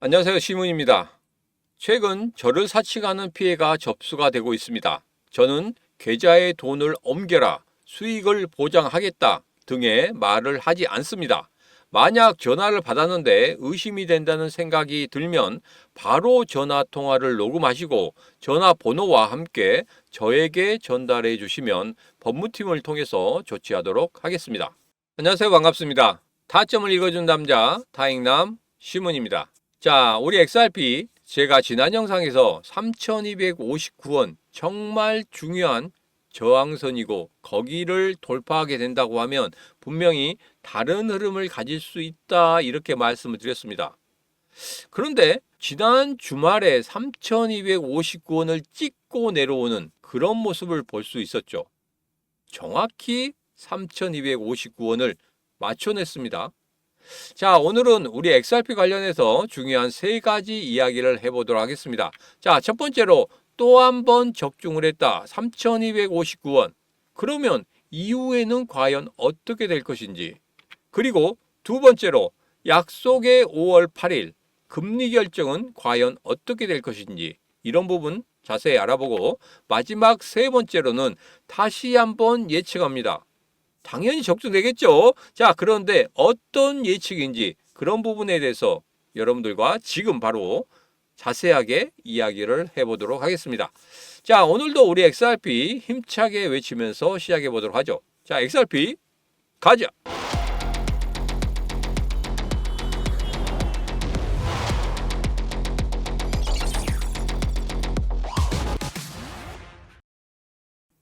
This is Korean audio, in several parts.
안녕하세요. 시문입니다. 최근 저를 사칭하는 피해가 접수가 되고 있습니다. 저는 계좌에 돈을 옮겨라, 수익을 보장하겠다 등의 말을 하지 않습니다. 만약 전화를 받았는데 의심이 된다는 생각이 들면 바로 전화 통화를 녹음하시고 전화 번호와 함께 저에게 전달해 주시면 법무팀을 통해서 조치하도록 하겠습니다. 안녕하세요. 반갑습니다. 타점을 읽어준 남자 다잉남 시문입니다. 자, 우리 XRP 제가 지난 영상에서 3259원 정말 중요한 저항선이고 거기를 돌파하게 된다고 하면 분명히 다른 흐름을 가질 수 있다 이렇게 말씀을 드렸습니다. 그런데 지난 주말에 3259원을 찍고 내려오는 그런 모습을 볼 수 있었죠. 정확히 3259원을 맞춰냈습니다. 자, 오늘은 우리 XRP 관련해서 중요한 세 가지 이야기를 해보도록 하겠습니다. 자, 첫 번째로 또 한 번 적중을 했다. 3,259원. 그러면 이후에는 과연 어떻게 될 것인지. 그리고 두 번째로 약속의 5월 8일 금리 결정은 과연 어떻게 될 것인지. 이런 부분 자세히 알아보고 마지막 세 번째로는 다시 한번 예측합니다. 당연히 적중되겠죠. 자, 그런데 어떤 예측인지 그런 부분에 대해서 여러분들과 지금 바로 자세하게 이야기를 해보도록 하겠습니다. 자, 오늘도 우리 XRP 힘차게 외치면서 시작해 보도록 하죠. 자, XRP 가자.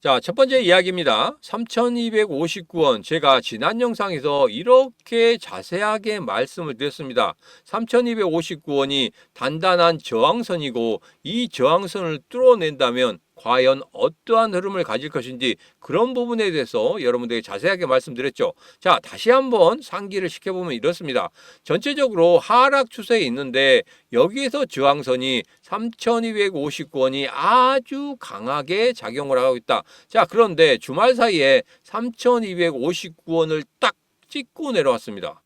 자, 첫 번째 이야기입니다. 3,259원. 제가 지난 영상에서 이렇게 자세하게 말씀을 드렸습니다. 3,259원이 단단한 저항선이고 이 저항선을 뚫어낸다면 과연 어떠한 흐름을 가질 것인지 그런 부분에 대해서 여러분들에게 자세하게 말씀드렸죠. 자, 다시 한번 상기를 시켜보면 이렇습니다. 전체적으로 하락 추세에 있는데 여기에서 저항선이 3,259원이 아주 강하게 작용을 하고 있다. 자, 그런데 주말 사이에 3,259원을 딱 찍고 내려왔습니다.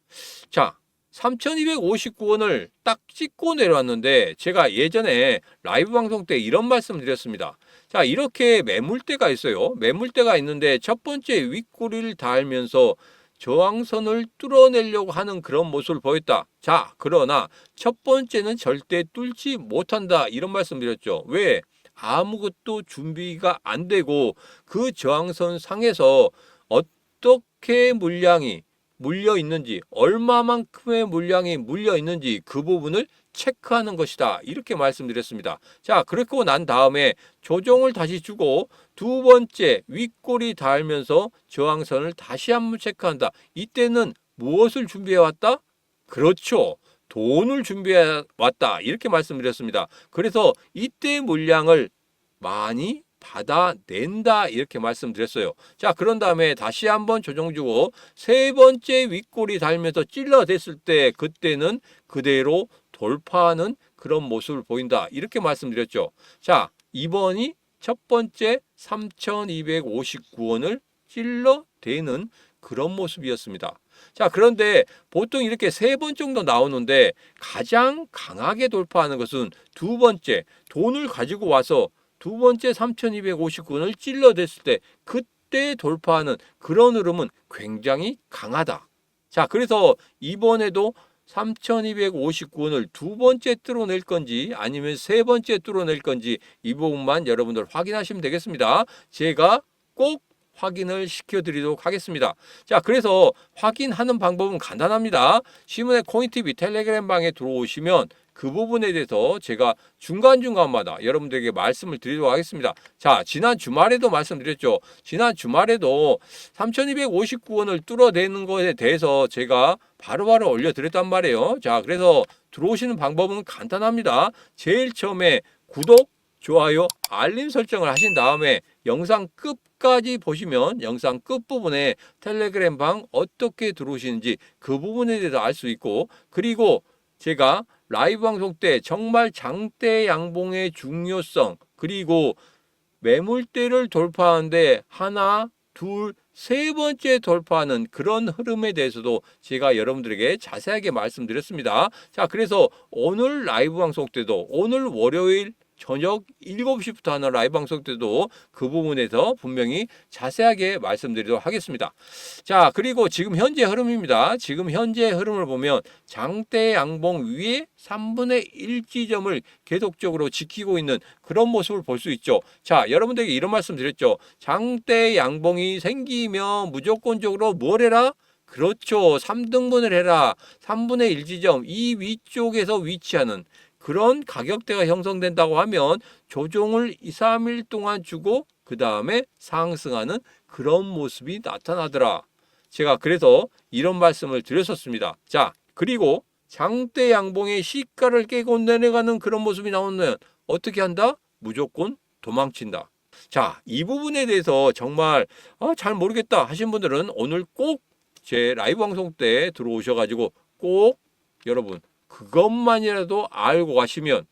자, 3,259원을 딱 찍고 내려왔는데 제가 예전에 라이브 방송 때 이런 말씀 드렸습니다. 자, 이렇게 매물대가 있어요. 매물대가 있는데 첫 번째 윗꼬리를 닿으면서 저항선을 뚫어내려고 하는 그런 모습을 보였다. 자, 그러나 첫 번째는 절대 뚫지 못한다. 이런 말씀 드렸죠. 왜? 아무것도 준비가 안 되고 그 저항선 상에서 어떻게 물량이 물려 있는지, 얼마만큼의 물량이 물려 있는지 그 부분을 체크하는 것이다. 이렇게 말씀드렸습니다. 자, 그렇고 난 다음에 조정을 다시 주고 두 번째 윗골이 닿으면서 저항선을 다시 한번 체크한다. 이때는 무엇을 준비해 왔다? 그렇죠. 돈을 준비해 왔다. 이렇게 말씀드렸습니다. 그래서 이때 물량을 많이 받아낸다 이렇게 말씀드렸어요. 자 그런 다음에 다시 한번 조정 주고 세 번째 윗골이 달면서 찔러댔을 때 그때는 그대로 돌파하는 그런 모습을 보인다 이렇게 말씀드렸죠. 자 이번이 첫 번째 3,259원을 찔러 대는 그런 모습이었습니다. 자, 그런데 보통 이렇게 세 번 정도 나오는데 가장 강하게 돌파하는 것은 두 번째 돈을 가지고 와서 두 번째 3,259원을 찔러댔을 때 그때 돌파하는 그런 흐름은 굉장히 강하다. 자, 그래서 이번에도 3,259원을 두 번째 뚫어낼 건지 아니면 세 번째 뚫어낼 건지 이 부분만 여러분들 확인하시면 되겠습니다. 제가 꼭 확인을 시켜드리도록 하겠습니다. 자, 그래서 확인하는 방법은 간단합니다. 시문의 코인TV 텔레그램 방에 들어오시면 그 부분에 대해서 제가 중간중간마다 여러분들에게 말씀을 드리도록 하겠습니다. 자, 지난 주말에도 말씀드렸죠. 지난 주말에도 3,259원을 뚫어내는 것에 대해서 제가 바로 바로 올려드렸단 말이에요. 자, 그래서 들어오시는 방법은 간단합니다. 제일 처음에 구독, 좋아요, 알림 설정을 하신 다음에 영상 끝까지 보시면 영상 끝부분에 텔레그램 방 어떻게 들어오시는지 그 부분에 대해서 알 수 있고 그리고 제가 라이브 방송 때 정말 장대 양봉의 중요성 그리고 매물대를 돌파하는데 하나, 둘, 세 번째 돌파하는 그런 흐름에 대해서도 제가 여러분들에게 자세하게 말씀드렸습니다. 자, 그래서 오늘 라이브 방송 때도 오늘 월요일 저녁 7시부터 하는 라이브 방송 때도 그 부분에서 분명히 자세하게 말씀드리도록 하겠습니다. 자, 그리고 지금 현재 흐름입니다. 지금 현재 흐름을 보면 장대 양봉 위에 3분의 1 지점을 계속적으로 지키고 있는 그런 모습을 볼 수 있죠. 자, 여러분들에게 이런 말씀 드렸죠. 장대 양봉이 생기면 무조건적으로 뭘 해라? 그렇죠. 3등분을 해라. 3분의 1 지점 이 위쪽에서 위치하는 그런 가격대가 형성된다고 하면 조종을 2, 3일 동안 주고 그 다음에 상승하는 그런 모습이 나타나더라. 제가 그래서 이런 말씀을 드렸었습니다. 자, 그리고 장대 양봉의 시가를 깨고 내려가는 그런 모습이 나오면 어떻게 한다? 무조건 도망친다. 자, 이 부분에 대해서 정말 아, 잘 모르겠다 하신 분들은 오늘 꼭 제 라이브 방송 때 들어오셔가지고 꼭 여러분 그것만이라도 알고 가시면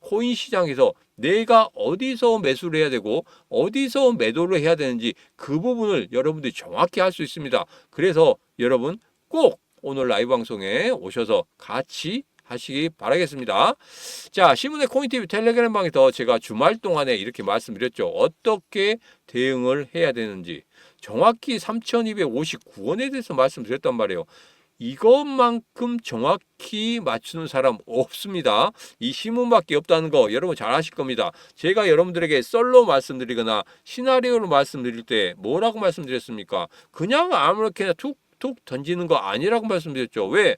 코인 시장에서 내가 어디서 매수를 해야 되고 어디서 매도를 해야 되는지 그 부분을 여러분들이 정확히 할 수 있습니다. 그래서 여러분 꼭 오늘 라이브 방송에 오셔서 같이 하시기 바라겠습니다. 자, 신문의 코인TV 텔레그램 방에서 제가 주말 동안에 이렇게 말씀드렸죠. 어떻게 대응을 해야 되는지 정확히 3,259원에 대해서 말씀드렸단 말이에요. 이것만큼 정확히 맞추는 사람 없습니다. 이 신문밖에 없다는 거 여러분 잘 아실 겁니다. 제가 여러분들에게 썰로 말씀드리거나 시나리오로 말씀드릴 때 뭐라고 말씀드렸습니까? 그냥 아무렇게나 툭툭 던지는 거 아니라고 말씀드렸죠. 왜?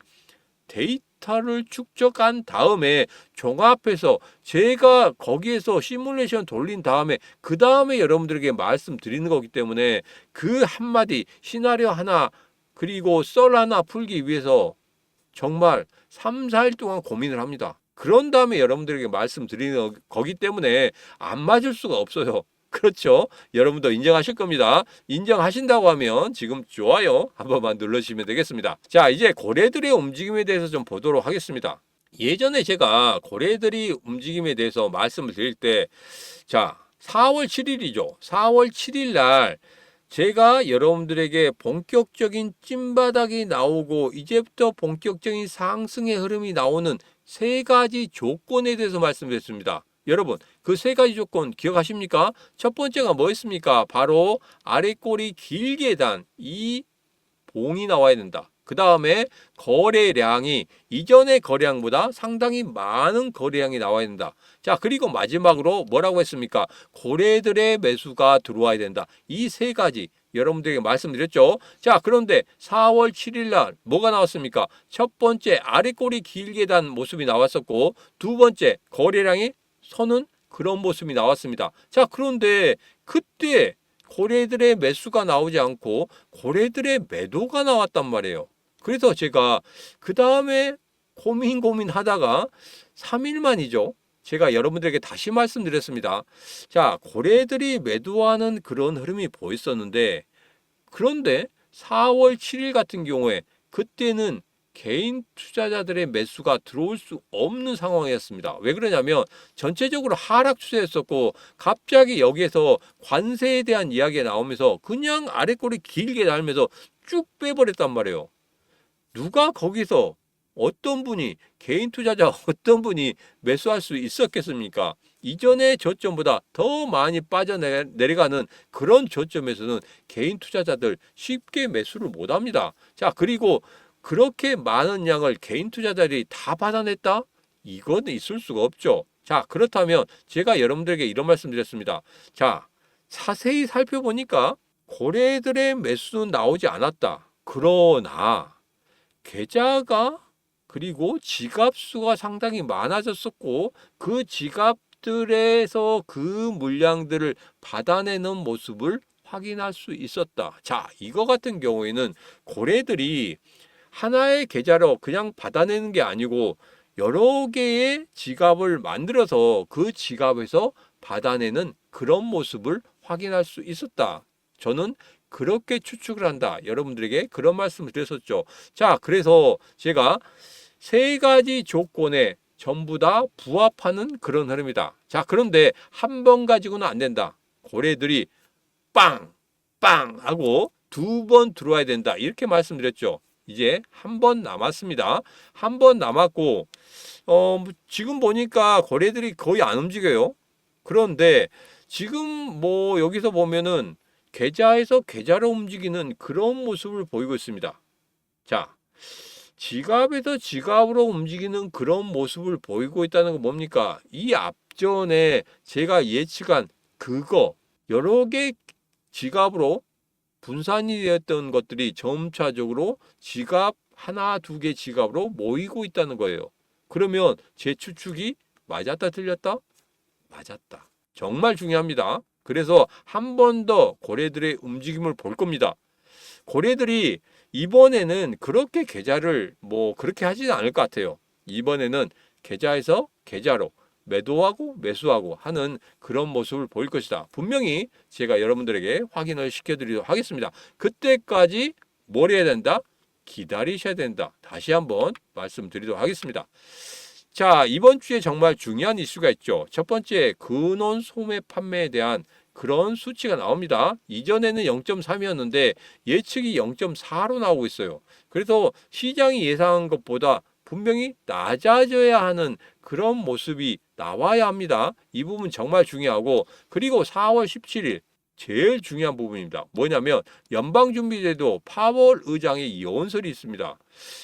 데이터를 축적한 다음에 종합해서 제가 거기에서 시뮬레이션 돌린 다음에 그 다음에 여러분들에게 말씀드리는 거기 때문에 그 한마디 시나리오 하나 그리고 썰 하나 풀기 위해서 정말 3, 4일 동안 고민을 합니다. 그런 다음에 여러분들에게 말씀드리는 거기 때문에 안 맞을 수가 없어요. 그렇죠. 여러분도 인정하실 겁니다. 인정하신다고 하면 지금 좋아요 한 번만 눌러주시면 되겠습니다. 자, 이제 고래들의 움직임에 대해서 좀 보도록 하겠습니다. 예전에 제가 고래들이 움직임에 대해서 말씀을 드릴 때, 자, 4월 7일이죠. 4월 7일 날 제가 여러분들에게 본격적인 찐바닥이 나오고 이제부터 본격적인 상승의 흐름이 나오는 세 가지 조건에 대해서 말씀드렸습니다. 여러분, 그 세 가지 조건 기억하십니까? 첫 번째가 뭐였습니까? 바로 아래 꼬리 길게 단 이 봉이 나와야 된다. 그 다음에 거래량이 이전의 거래량보다 상당히 많은 거래량이 나와야 된다. 자, 그리고 마지막으로 뭐라고 했습니까? 고래들의 매수가 들어와야 된다. 이 세 가지 여러분들에게 말씀드렸죠. 자, 그런데 4월 7일 날 뭐가 나왔습니까? 첫 번째 아래 꼬리 길게 단 모습이 나왔었고 두 번째 거래량이 서는 그런 모습이 나왔습니다. 자, 그런데 그때 고래들의 매수가 나오지 않고 고래들의 매도가 나왔단 말이에요. 그래서 제가 그 다음에 고민 고민 하다가 3일 만이죠. 제가 여러분들에게 다시 말씀드렸습니다. 자, 고래들이 매도하는 그런 흐름이 보였었는데, 그런데 4월 7일 같은 경우에 그때는 개인 투자자들의 매수가 들어올 수 없는 상황이었습니다. 왜 그러냐면 전체적으로 하락 추세였었고 갑자기 여기에서 관세에 대한 이야기가 나오면서 그냥 아래 꼬리 길게 달면서 쭉 빼버렸단 말이에요. 누가 거기서 어떤 분이 개인 투자자 어떤 분이 매수할 수 있었겠습니까? 이전의 저점보다 더 많이 빠져내려가는 그런 저점에서는 개인 투자자들 쉽게 매수를 못 합니다. 자, 그리고 그렇게 많은 양을 개인 투자자들이 다 받아냈다? 이건 있을 수가 없죠. 자, 그렇다면 제가 여러분들에게 이런 말씀 드렸습니다. 자, 자세히 살펴보니까 고래들의 매수는 나오지 않았다. 그러나 계좌가 그리고 지갑 수가 상당히 많아졌었고 그 지갑들에서 그 물량들을 받아내는 모습을 확인할 수 있었다. 자, 이거 같은 경우에는 고래들이 하나의 계좌로 그냥 받아내는 게 아니고 여러 개의 지갑을 만들어서 그 지갑에서 받아내는 그런 모습을 확인할 수 있었다. 저는 그렇게 추측을 한다. 여러분들에게 그런 말씀을 드렸었죠. 자, 그래서 제가 세 가지 조건에 전부 다 부합하는 그런 흐름이다. 자, 그런데 한 번 가지고는 안 된다. 고래들이 빵, 빵 하고 두 번 들어와야 된다. 이렇게 말씀드렸죠. 이제 한 번 남았습니다. 한 번 남았고 어, 뭐 지금 보니까 거래들이 거의 안 움직여요. 그런데 지금 뭐 여기서 보면은 계좌에서 계좌로 움직이는 그런 모습을 보이고 있습니다. 자, 지갑에서 지갑으로 움직이는 그런 모습을 보이고 있다는 건 뭡니까? 이 앞전에 제가 예측한 그거 여러 개 지갑으로 분산이 되었던 것들이 점차적으로 지갑 하나 두 개 지갑으로 모이고 있다는 거예요. 그러면 제 추측이 맞았다 틀렸다? 맞았다. 정말 중요합니다. 그래서 한 번 더 고래들의 움직임을 볼 겁니다. 고래들이 이번에는 그렇게 계좌를 뭐 그렇게 하지는 않을 것 같아요. 이번에는 계좌에서 계좌로 매도하고 매수하고 하는 그런 모습을 보일 것이다. 분명히 제가 여러분들에게 확인을 시켜드리도록 하겠습니다. 그때까지 뭘 해야 된다? 기다리셔야 된다. 다시 한번 말씀드리도록 하겠습니다. 자, 이번 주에 정말 중요한 이슈가 있죠. 첫 번째, 근원 소매 판매에 대한 그런 수치가 나옵니다. 이전에는 0.3이었는데 예측이 0.4로 나오고 있어요. 그래서 시장이 예상한 것보다 분명히 낮아져야 하는 그런 모습이 나와야 합니다. 이 부분 정말 중요하고 그리고 4월 17일 제일 중요한 부분입니다. 뭐냐면 연방준비제도 파월 의장의 연설이 있습니다.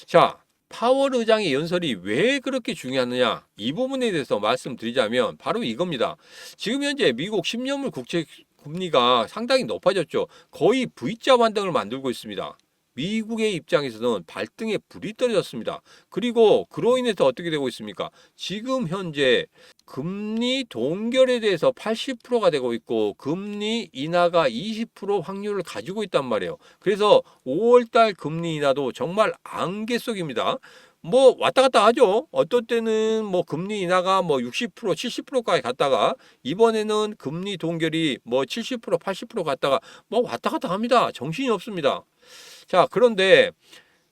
자, 파월 의장의 연설이 왜 그렇게 중요하느냐 이 부분에 대해서 말씀드리자면 바로 이겁니다. 지금 현재 미국 10년물 국채 금리가 상당히 높아졌죠. 거의 V자 반등을 만들고 있습니다. 미국의 입장에서는 발등에 불이 떨어졌습니다. 그리고 그로 인해서 어떻게 되고 있습니까? 지금 현재 금리 동결에 대해서 80%가 되고 있고 금리 인하가 20% 확률을 가지고 있단 말이에요. 그래서 5월달 금리 인하도 정말 안개 속입니다. 뭐 왔다 갔다 하죠. 어떤 때는 뭐 금리 인하가 뭐 60% 70%까지 갔다가 이번에는 금리 동결이 뭐 70% 80% 갔다가 뭐 왔다 갔다 합니다. 정신이 없습니다. 자, 그런데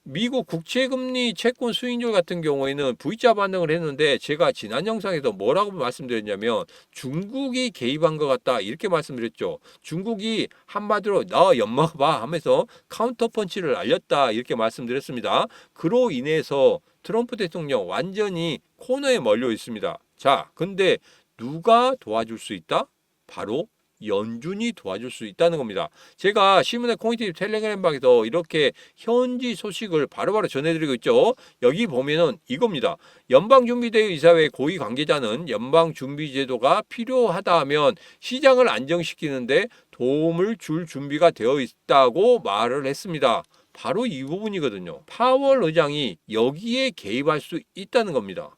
미국 국채금리 채권 수익률 같은 경우에는 V자 반응을 했는데 제가 지난 영상에서 뭐라고 말씀드렸냐면 중국이 개입한 것 같다 이렇게 말씀드렸죠. 중국이 한마디로 나 엿먹어봐 하면서 카운터 펀치를 날렸다 이렇게 말씀드렸습니다. 그로 인해서 트럼프 대통령 완전히 코너에 몰려 있습니다. 자, 근데 누가 도와줄 수 있다? 바로 연준이 도와줄 수 있다는 겁니다. 제가 시민의 코미티 텔레그램 방에서 이렇게 현지 소식을 바로바로 전해드리고 있죠. 여기 보면은 이겁니다. 연방준비대 이사회 고위 관계자는 연방준비제도가 필요하다 하면 시장을 안정시키는데 도움을 줄 준비가 되어 있다고 말을 했습니다. 바로 이 부분이거든요. 파월 의장이 여기에 개입할 수 있다는 겁니다.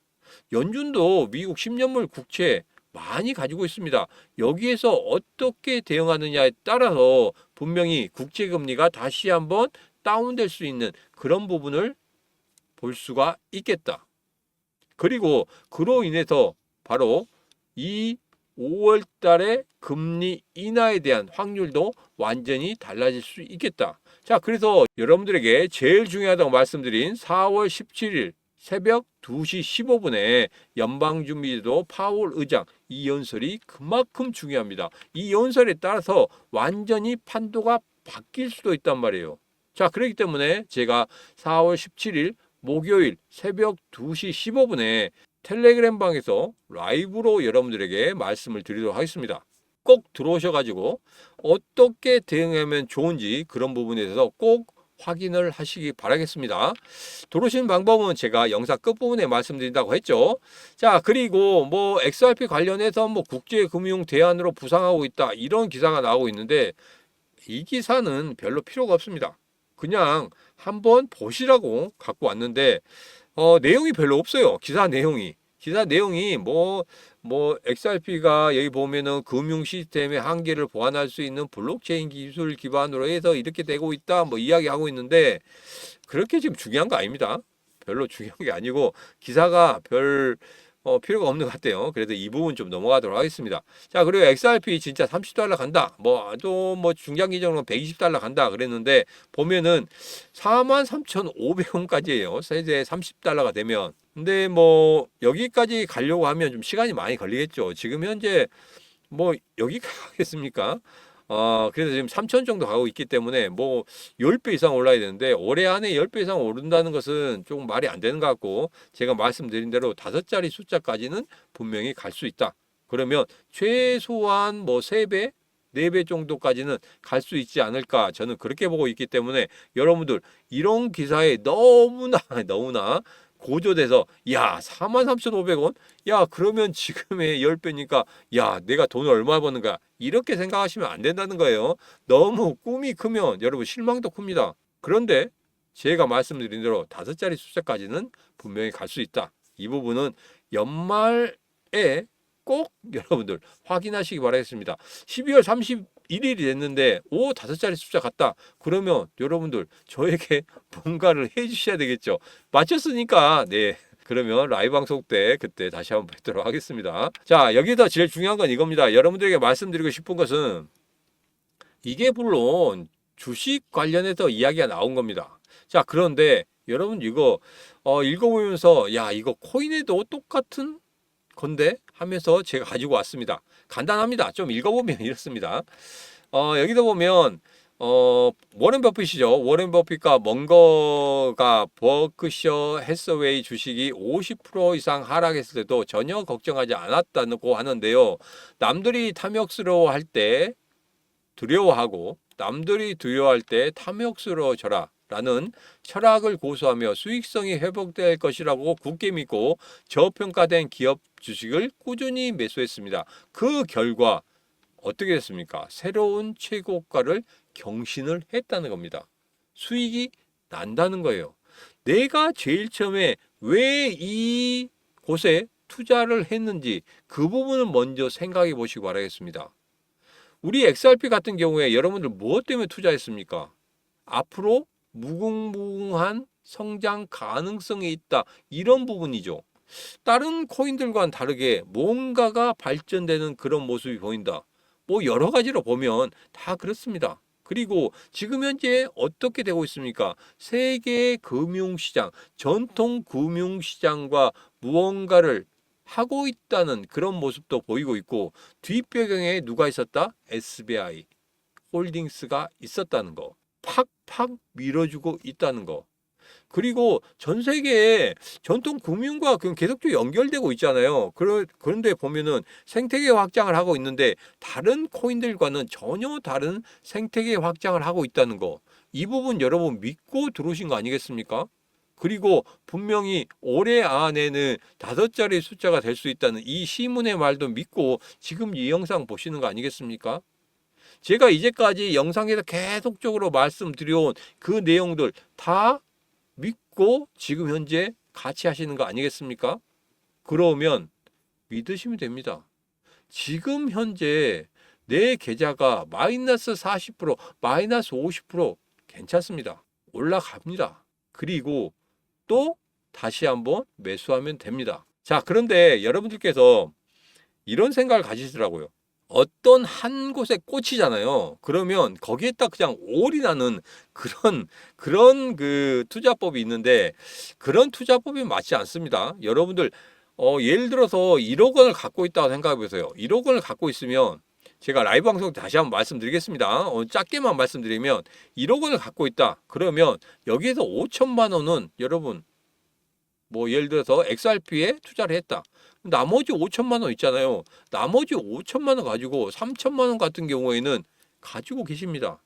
연준도 미국 10년물 국채 많이 가지고 있습니다. 여기에서 어떻게 대응하느냐에 따라서 분명히 국제금리가 다시 한번 다운될 수 있는 그런 부분을 볼 수가 있겠다. 그리고 그로 인해서 바로 이 5월 달에 금리 인하에 대한 확률도 완전히 달라질 수 있겠다. 자, 그래서 여러분들에게 제일 중요하다고 말씀드린 4월 17일 새벽 2시 15분에 연방준비제도 파월 의장 이 연설이 그만큼 중요합니다. 이 연설에 따라서 완전히 판도가 바뀔 수도 있단 말이에요. 자, 그렇기 때문에 제가 4월 17일 목요일 새벽 2시 15분에 텔레그램 방에서 라이브로 여러분들에게 말씀을 드리도록 하겠습니다. 꼭 들어오셔가지고 어떻게 대응하면 좋은지 그런 부분에 대해서 꼭 확인을 하시기 바라겠습니다. 들어오시는 방법은 제가 영상 끝부분에 말씀드린다고 했죠. 자, 그리고 뭐 XRP 관련해서 뭐 국제 금융 대안으로 부상하고 있다. 이런 기사가 나오고 있는데 이 기사는 별로 필요가 없습니다. 그냥 한번 보시라고 갖고 왔는데 어, 내용이 별로 없어요. 기사 내용이. 기사 내용이 뭐, 뭐, XRP가 여기 보면은 금융 시스템의 한계를 보완할 수 있는 블록체인 기술 기반으로 해서 이렇게 되고 있다. 뭐 이야기하고 있는데 그렇게 지금 중요한 거 아닙니다. 별로 중요한 게 아니고 기사가 별 어, 필요가 없는 것 같아요. 그래서 이 부분 좀 넘어가도록 하겠습니다. 자, 그리고 XRP 진짜 30달러 간다. 뭐, 또 뭐 중장기 적으로 120달러 간다. 그랬는데 보면은 43,500원까지예요. 세제 30달러가 되면. 근데 뭐 여기까지 가려고 하면 좀 시간이 많이 걸리겠죠. 지금 현재 뭐 여기 가겠습니까? 어, 그래서 지금 3천 정도 가고 있기 때문에 뭐 10배 이상 올라야 되는데 올해 안에 10배 이상 오른다는 것은 조금 말이 안 되는 것 같고 제가 말씀드린 대로 다섯 자리 숫자까지는 분명히 갈 수 있다. 그러면 최소한 뭐 3배, 4배 정도까지는 갈 수 있지 않을까 저는 그렇게 보고 있기 때문에 여러분들 이런 기사에 너무나 너무나 고조돼서 야 43,500원? 야 그러면 지금의 10배니까 야 내가 돈을 얼마 버는 가 이렇게 생각하시면 안 된다는 거예요. 너무 꿈이 크면 여러분 실망도 큽니다. 그런데 제가 말씀드린 대로 다섯 자리 숫자까지는 분명히 갈 수 있다. 이 부분은 연말에 꼭 여러분들 확인하시기 바라겠습니다. 12월 31일이 됐는데 오 다섯 자리 숫자 같다. 그러면 여러분들 저에게 뭔가를 해주셔야 되겠죠. 맞췄으니까 네. 그러면 라이브 방송 때 그때 다시 한번 뵙도록 하겠습니다. 자 여기서 제일 중요한 건 이겁니다. 여러분들에게 말씀드리고 싶은 것은 이게 물론 주식 관련해서 이야기가 나온 겁니다. 자 그런데 여러분 이거 어, 읽어보면서 야 이거 코인에도 똑같은 건데 하면서 제가 가지고 왔습니다. 간단합니다. 좀 읽어보면 이렇습니다. 어, 여기도 보면 어, 워렌 버핏이죠. 워렌 버핏과 먼거가 버크셔 해서웨이 주식이 50% 이상 하락했을 때도 전혀 걱정하지 않았다고 하는데요. 남들이 탐욕스러워할 때 두려워하고 남들이 두려워할 때 탐욕스러워져라. 라는 철학을 고수하며 수익성이 회복될 것이라고 굳게 믿고 저평가된 기업 주식을 꾸준히 매수했습니다. 그 결과 어떻게 됐습니까? 새로운 최고가를 경신을 했다는 겁니다. 수익이 난다는 거예요. 내가 제일 처음에 왜 이 곳에 투자를 했는지 그 부분을 먼저 생각해 보시기 바라겠습니다. 우리 XRP 같은 경우에 여러분들 무엇 때문에 투자했습니까? 앞으로 무궁무궁한 성장 가능성이 있다. 이런 부분이죠. 다른 코인들과는 다르게 뭔가가 발전되는 그런 모습이 보인다. 뭐 여러 가지로 보면 다 그렇습니다. 그리고 지금 현재 어떻게 되고 있습니까? 세계 금융시장, 전통 금융시장과 무언가를 하고 있다는 그런 모습도 보이고 있고 뒷배경에 누가 있었다? SBI 홀딩스가 있었다는 거. 팍팍 밀어주고 있다는 거. 그리고 전 세계에 전통 금융과 그 계속적으로 연결되고 있잖아요. 그런데 보면은 생태계 확장을 하고 있는데 다른 코인들과는 전혀 다른 생태계 확장을 하고 있다는 거. 이 부분 여러분 믿고 들어오신 거 아니겠습니까? 그리고 분명히 올해 안에는 다섯 자리 숫자가 될 수 있다는 이 시문의 말도 믿고 지금 이 영상 보시는 거 아니겠습니까? 제가 이제까지 영상에서 계속적으로 말씀드려온 그 내용들 다 믿고 지금 현재 같이 하시는 거 아니겠습니까? 그러면 믿으시면 됩니다. 지금 현재 내 계좌가 마이너스 40%, 마이너스 50% 괜찮습니다. 올라갑니다. 그리고 또 다시 한번 매수하면 됩니다. 자, 그런데 여러분들께서 이런 생각을 가지시더라고요. 어떤 한 곳에 꽂히잖아요. 그러면 거기에 딱 그냥 올인하는 그런 그런 그 투자법이 있는데 그런 투자법이 맞지 않습니다. 여러분들 어 예를 들어서 1억 원을 갖고 있다고 생각해 보세요. 1억 원을 갖고 있으면 제가 라이브 방송 때 다시 한번 말씀드리겠습니다. 어, 짧게만 말씀드리면 1억 원을 갖고 있다. 그러면 여기에서 5천만 원은 여러분 뭐 예를 들어서 XRP에 투자를 했다. 나머지 5천만 원 있잖아요. 나머지 5천만 원 가지고 3천만 원 같은 경우에는 가지고 계십니다.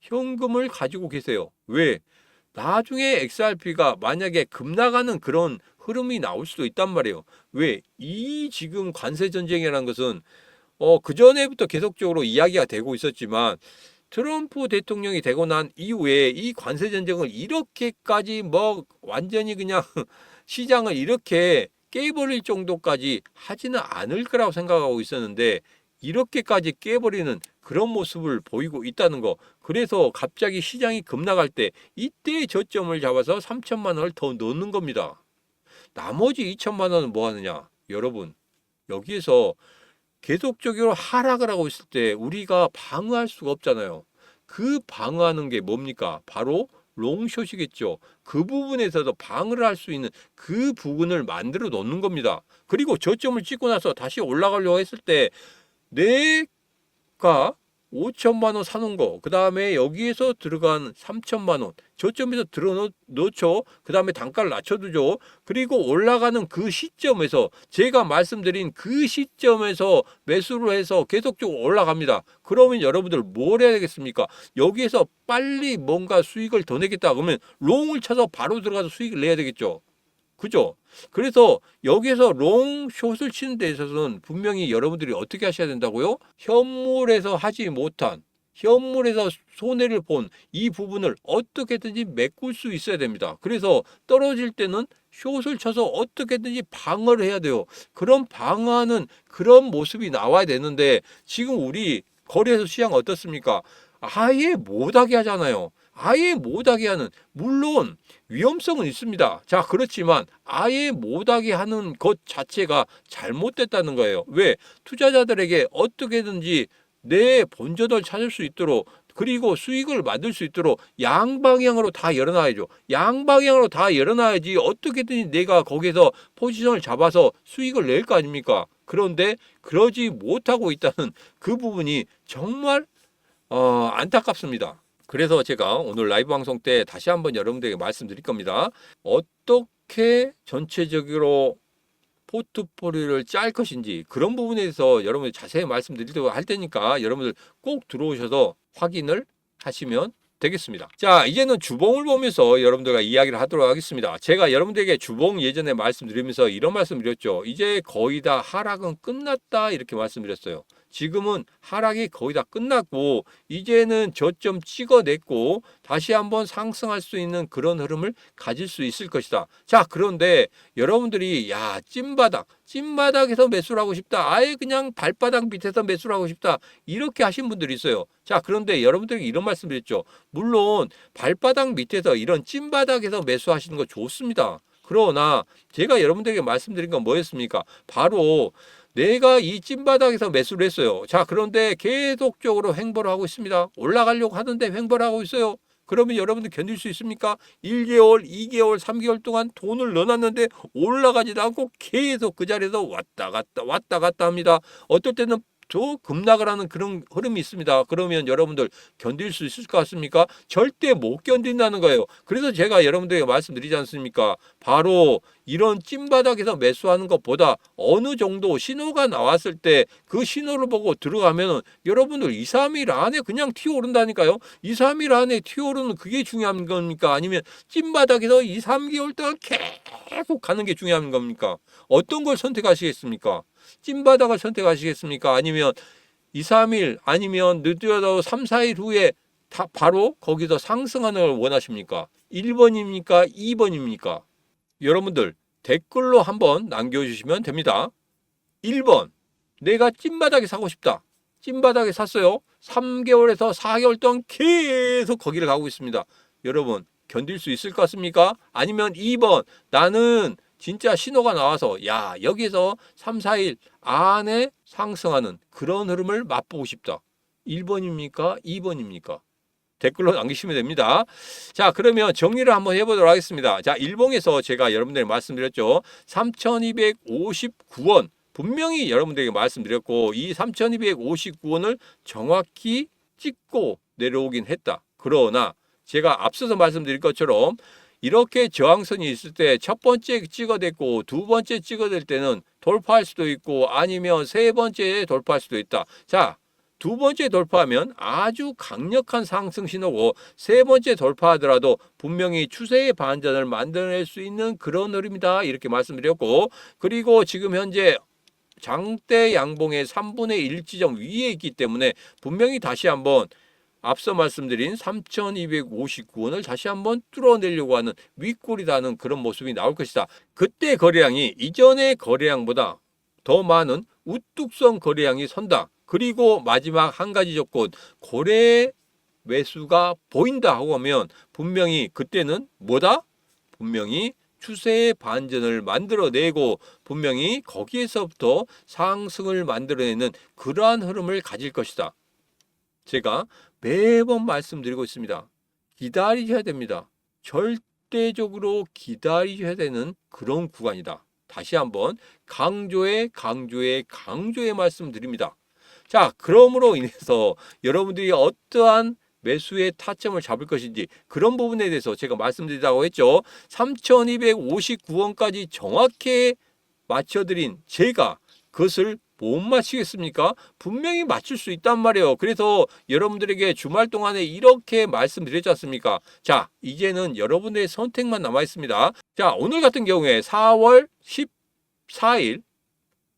현금을 가지고 계세요. 왜? 나중에 XRP가 만약에 급나가는 그런 흐름이 나올 수도 있단 말이에요. 왜? 이 지금 관세 전쟁이라는 것은 어, 그 전에부터 계속적으로 이야기가 되고 있었지만 트럼프 대통령이 되고 난 이후에 이 관세 전쟁을 이렇게까지 뭐 완전히 그냥 시장을 이렇게 깨버릴 정도까지 하지는 않을 거라고 생각하고 있었는데 이렇게까지 깨버리는 그런 모습을 보이고 있다는 거. 그래서 갑자기 시장이 급나갈 때 이때 저점을 잡아서 3천만 원을 더 넣는 겁니다. 나머지 2천만 원은 뭐 하느냐? 여러분, 여기에서 계속적으로 하락을 하고 있을 때 우리가 방어할 수가 없잖아요. 그 방어하는 게 뭡니까? 바로 롱숏이겠죠. 그 부분에서도 방어를 할 수 있는 그 부분을 만들어 놓는 겁니다. 그리고 저점을 찍고 나서 다시 올라가려고 했을 때 내가 5천만 원 사는 거, 그 다음에 여기에서 들어간 3천만 원, 저점에서 들어 놓죠. 그 다음에 단가를 낮춰두죠. 그리고 올라가는 그 시점에서 제가 말씀드린 그 시점에서 매수를 해서 계속적으로 올라갑니다. 그러면 여러분들 뭘 해야 되겠습니까? 여기에서 빨리 뭔가 수익을 더 내겠다 그러면 롱을 쳐서 바로 들어가서 수익을 내야 되겠죠. 그죠? 그래서 여기서 롱 숏을 치는 데 있어서는 분명히 여러분들이 어떻게 하셔야 된다고요? 현물에서 하지 못한 현물에서 손해를 본 이 부분을 어떻게든지 메꿀 수 있어야 됩니다. 그래서 떨어질 때는 숏을 쳐서 어떻게든지 방어를 해야 돼요. 그런 방어하는 그런 모습이 나와야 되는데 지금 우리 거래소 시장 어떻습니까? 아예 못하게 하잖아요. 아예 못하게 하는 물론 위험성은 있습니다. 자 그렇지만 아예 못하게 하는 것 자체가 잘못됐다는 거예요. 왜 투자자들에게 어떻게든지 내 본전을 찾을 수 있도록 그리고 수익을 만들 수 있도록 양방향으로 다 열어놔야죠. 양방향으로 다 열어놔야지 어떻게든 내가 거기서 포지션을 잡아서 수익을 낼 거 아닙니까? 그런데 그러지 못하고 있다는 그 부분이 정말 어, 안타깝습니다. 그래서 제가 오늘 라이브 방송 때 다시 한번 여러분들에게 말씀드릴 겁니다. 어떻게 전체적으로 포트폴리오를 짤 것인지 그런 부분에 대해서 여러분들 자세히 말씀드리려고 할 테니까 여러분들 꼭 들어오셔서 확인을 하시면 되겠습니다. 자, 이제는 주봉을 보면서 여러분들과 이야기를 하도록 하겠습니다. 제가 여러분들에게 주봉 예전에 말씀드리면서 이런 말씀 드렸죠. 이제 거의 다 하락은 끝났다 이렇게 말씀드렸어요. 지금은 하락이 거의 다 끝났고 이제는 저점 찍어냈고 다시 한번 상승할 수 있는 그런 흐름을 가질 수 있을 것이다. 자, 그런데 여러분들이 야, 찐바닥, 찐바닥에서 매수를 하고 싶다. 아예 그냥 발바닥 밑에서 매수를 하고 싶다. 이렇게 하신 분들이 있어요. 자, 그런데 여러분들에게 이런 말씀 드렸죠. 물론 발바닥 밑에서 이런 찐바닥에서 매수하시는 거 좋습니다. 그러나 제가 여러분들에게 말씀드린 건 뭐였습니까? 바로 내가 이 찐바닥에서 매수를 했어요. 자, 그런데 계속적으로 횡보를 하고 있습니다. 올라가려고 하는데 횡보를 하고 있어요. 그러면 여러분들 견딜 수 있습니까? 1개월, 2개월, 3개월 동안 돈을 넣어놨는데 올라가지도 않고 계속 그 자리에서 왔다 갔다 왔다 갔다 합니다. 어떨 때는 저 급락을 하는 그런 흐름이 있습니다. 그러면 여러분들 견딜 수 있을 것 같습니까? 절대 못 견딘다는 거예요. 그래서 제가 여러분들에게 말씀드리지 않습니까? 바로 이런 찐바닥에서 매수하는 것보다 어느 정도 신호가 나왔을 때 그 신호를 보고 들어가면 여러분들 2, 3일 안에 그냥 튀어오른다니까요. 2, 3일 안에 튀어오르는 그게 중요한 겁니까? 아니면 찐바닥에서 2, 3개월 동안 계속 가는 게 중요한 겁니까? 어떤 걸 선택하시겠습니까? 찐바닥을 선택하시겠습니까? 아니면 2, 3일 아니면 늦어도 3, 4일 후에 다 바로 거기서 상승하는 걸 원하십니까? 1번입니까? 2번입니까? 여러분들 댓글로 한번 남겨주시면 됩니다. 1번 내가 찐바닥에 사고 싶다. 찐바닥에 샀어요. 3개월에서 4개월 동안 계속 거기를 가고 있습니다. 여러분 견딜 수 있을 것 같습니까? 아니면 2번 나는 진짜 신호가 나와서 야 여기서 3, 4일 안에 상승하는 그런 흐름을 맛보고 싶다. 1번입니까? 2번입니까? 댓글로 남기시면 됩니다. 자, 그러면 정리를 한번 해보도록 하겠습니다. 자, 일봉에서 제가 여러분들에게 말씀드렸죠. 3,259원. 분명히 여러분들에게 말씀드렸고, 이 3,259원을 정확히 찍고 내려오긴 했다. 그러나 제가 앞서서 말씀드린 것처럼 이렇게 저항선이 있을 때 첫 번째 찍어댔고 두 번째 찍어댈 때는 돌파할 수도 있고 아니면 세 번째에 돌파할 수도 있다. 자, 두 번째 돌파하면 아주 강력한 상승 신호고 세 번째 돌파하더라도 분명히 추세의 반전을 만들어낼 수 있는 그런 흐름이다 이렇게 말씀드렸고 그리고 지금 현재 장대 양봉의 3분의 1 지점 위에 있기 때문에 분명히 다시 한번 앞서 말씀드린 3,259원을 다시 한번 뚫어내려고 하는 윗골이라는 그런 모습이 나올 것이다. 그때 거래량이 이전의 거래량보다 더 많은 우뚝성 거래량이 선다. 그리고 마지막 한 가지 조건 고래 매수가 보인다 하고 하면 분명히 그때는 뭐다? 분명히 추세의 반전을 만들어내고 분명히 거기에서부터 상승을 만들어내는 그러한 흐름을 가질 것이다. 제가 매번 말씀드리고 있습니다. 기다리셔야 됩니다. 절대적으로 기다리셔야 되는 그런 구간이다. 다시 한번 강조의 강조의 강조의 말씀드립니다. 자, 그러므로 인해서 여러분들이 어떠한 매수의 타점을 잡을 것인지 그런 부분에 대해서 제가 말씀드리다고 했죠. 3,259원까지 정확히 맞춰드린 제가 그것을 못 맞히겠습니까? 분명히 맞출 수 있단 말이에요. 그래서 여러분들에게 주말 동안에 이렇게 말씀드렸지 않습니까? 자, 이제는 여러분들의 선택만 남아 있습니다. 자, 오늘 같은 경우에 4월 14일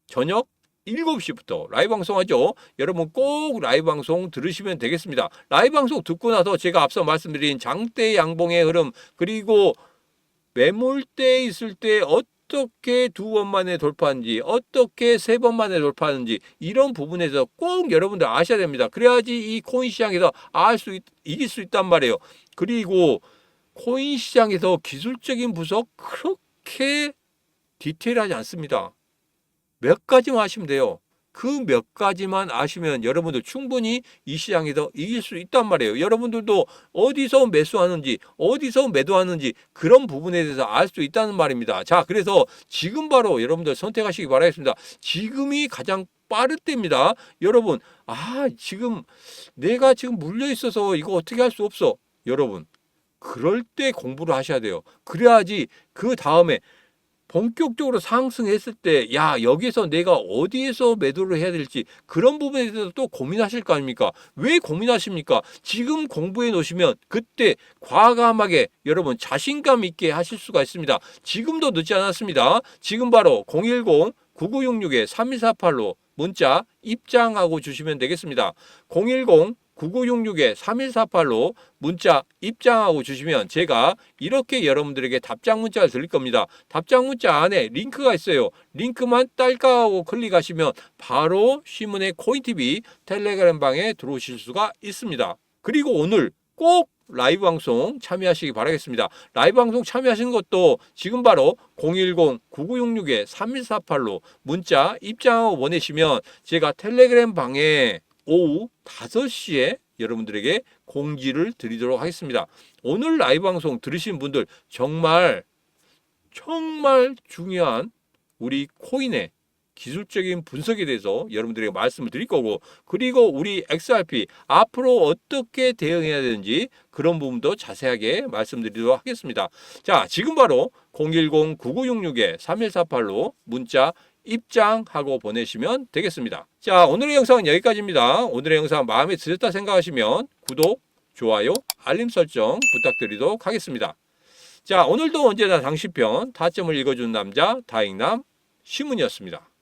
저녁 7시부터 라이브 방송하죠. 여러분 꼭 라이브 방송 들으시면 되겠습니다. 라이브 방송 듣고 나서 제가 앞서 말씀드린 장대 양봉의 흐름 그리고 매몰대 있을 때 어 떻게 두 번 만에 돌파하는지 어떻게 세 번 만에 돌파하는지 이런 부분에서 꼭 여러분들 아셔야 됩니다. 그래야지 이 코인 시장에서 알 수 이길 수 있단 말이에요. 그리고 코인 시장에서 기술적인 분석 그렇게 디테일하지 않습니다. 몇 가지만 아시면 돼요. 그 몇 가지만 아시면 여러분들 충분히 이 시장에서 이길 수 있단 말이에요. 여러분들도 어디서 매수하는지, 어디서 매도하는지 그런 부분에 대해서 알 수 있다는 말입니다. 자, 그래서 지금 바로 여러분들 선택하시기 바라겠습니다. 지금이 가장 빠를 때입니다. 여러분, 아, 지금 내가 지금 물려 있어서 이거 어떻게 할 수 없어. 여러분, 그럴 때 공부를 하셔야 돼요. 그래야지 그 다음에 본격적으로 상승했을 때, 야, 여기서 내가 어디에서 매도를 해야 될지 그런 부분에 대해서 또 고민하실 거 아닙니까? 왜 고민하십니까? 지금 공부해 놓으시면 그때 과감하게 여러분 자신감 있게 하실 수가 있습니다. 지금도 늦지 않았습니다. 지금 바로 010-9966-3148로 문자 입장하고 주시면 되겠습니다. 010 9966-3148로 문자 입장하고 주시면 제가 이렇게 여러분들에게 답장 문자를 드릴 겁니다. 답장 문자 안에 링크가 있어요. 링크만 딸깍하고 클릭하시면 바로 시문의 코인TV 텔레그램 방에 들어오실 수가 있습니다. 그리고 오늘 꼭 라이브 방송 참여하시기 바라겠습니다. 라이브 방송 참여하시는 것도 지금 바로 010-9966-3148로 문자 입장하고 보내시면 제가 텔레그램 방에 오후 5시에 여러분들에게 공지를 드리도록 하겠습니다. 오늘 라이브 방송 들으신 분들 정말 정말 중요한 우리 코인의 기술적인 분석에 대해서 여러분들에게 말씀을 드릴 거고 그리고 우리 XRP 앞으로 어떻게 대응해야 되는지 그런 부분도 자세하게 말씀드리도록 하겠습니다. 자, 지금 바로 010-9966-3148로 문자 입장하고 보내시면 되겠습니다. 자, 오늘의 영상은 여기까지입니다. 오늘의 영상 마음에 들었다 생각하시면 구독, 좋아요, 알림 설정 부탁드리도록 하겠습니다. 자, 오늘도 언제나 당신편 타점을 읽어주는 남자 다잉남 시문이었습니다.